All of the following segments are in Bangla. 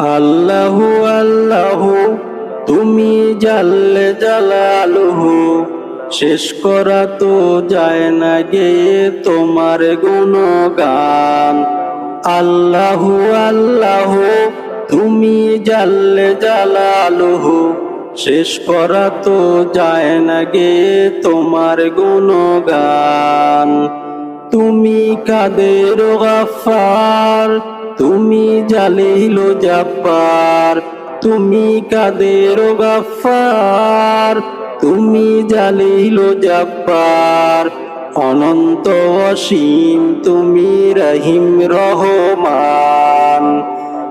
আল্লাহু আল্লাহু, তুমি জাল্লে জালালুহু। শেষ করা তো যায় না গে তোমার গুণগান। আল্লাহু আল্লাহ, তুমি জাল্লে জালালুহু। শেষ করা তো যায় না গে তোমার গুণগান। তুমি কাদের গাফার? তুমি জালিল জাব্বার, তুমি কাদের গাফার তুমি জালিল জাব্বার, অনন্ত অসীম তুমি রহিম রহমান।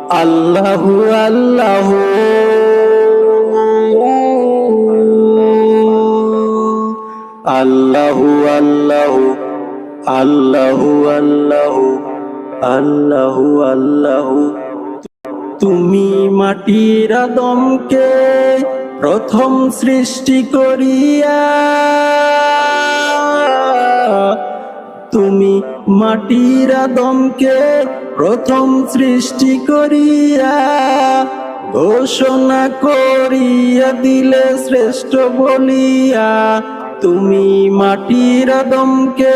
আল্লাহু আল্লাহু। আল্লাহু আল্লাহু। আল্লাহু আল্লাহু। আল্লাহু আল্লাহু। তুমি মাটির আদমকে প্রথম সৃষ্টি করিয়া, তুমি মাটির আদমকে প্রথম সৃষ্টি করিয়া, ঘোষণা করিয়া দিলে শ্রেষ্ঠ বলিয়া, তুমি মাটির আদমকে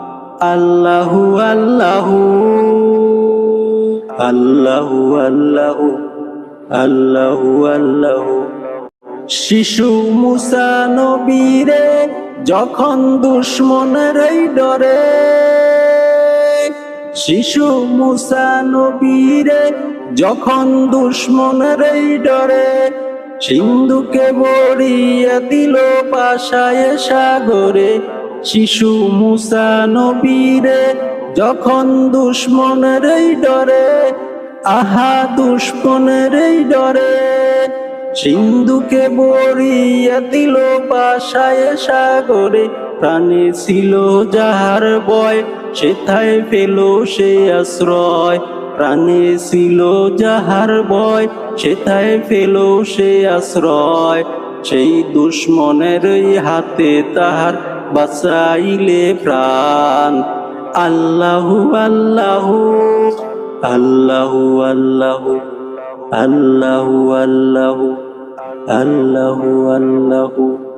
আল্লাহু আল্লাহু আল্লাহু আল্লাহু আল্লাহু আল্লাহু। শিশু মুসা নবীরে যখন দুশ্মনের এই ডরে, শিশু মুসা নবীরে যখন দুশ্মনের এই ডরে, সিন্ধুকে বড়িয়া দিল পাশায় সাগরে। শিশু মুসা নবীরে, যখন দুশ্মনের এই ডরে, আহা দুশ্মনের এই ডরে, সিন্ধুকে বড়িয়া দিল পাশায় সাগরে, প্রাণে ছিল যাহার বয়, সেথায় পেল সে আশ্রয়, প্রাণে ছিল যাহার বয়, সেথায় পেল সে আশ্রয়, সেই দুশ্মনের হাতে তাহার বাঁচাইলে প্রাণ। আল্লাহু আল্লাহু আল্লাহু আল্লাহু আল্লাহু আল্লাহু আল্লাহু আল্লাহু।